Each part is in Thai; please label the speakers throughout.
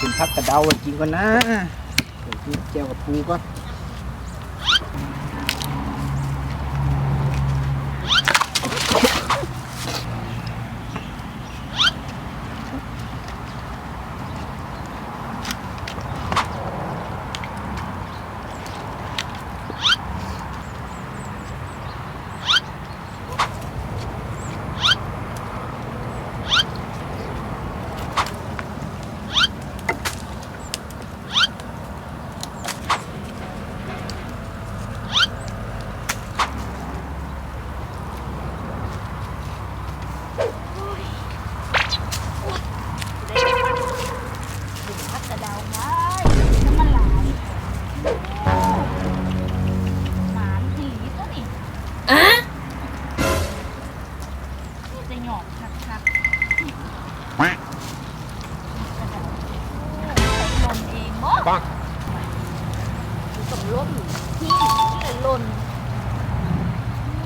Speaker 1: กินผักกระเดาไว้กินก่อนนะเดี๋ยวกินแจ่วกับปูก่อน
Speaker 2: พักกระเดาไว้น้ำมันหลายโอ้หมานสีตัวนี่อะนี่จะ หยอกคักคักๆกระเดาโอ้ใส่ลมเองบ่ปังดูกับลมที่นี่เลยลน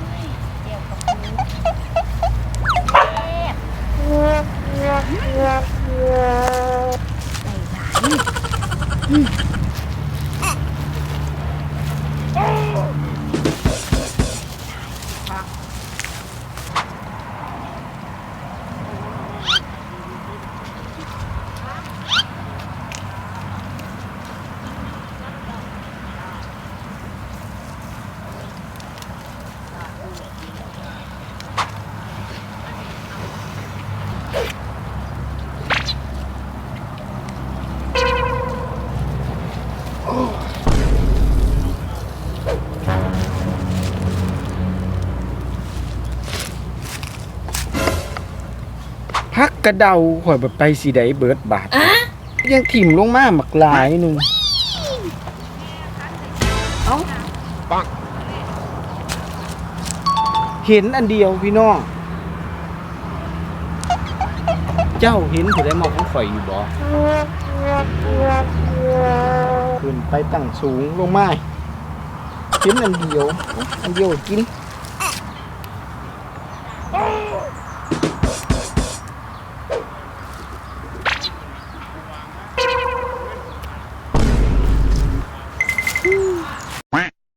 Speaker 2: เฮ้ยเดี๋ยวกับปูแซ่บใส่หลาย
Speaker 1: ผักกระเดาข่อยแบบไปสีใดเบิดบาท ยังถิ่มลงมาหมักหลายหนึงเอ้า ปังเห็นอันเดียวพี่น้อง เจ้าเห็นผู้ใดมองของข่อยอยู่บ่ ขึ้นไปตั้งสูงลงมาเห็นอันเดียวอันเดียวกิน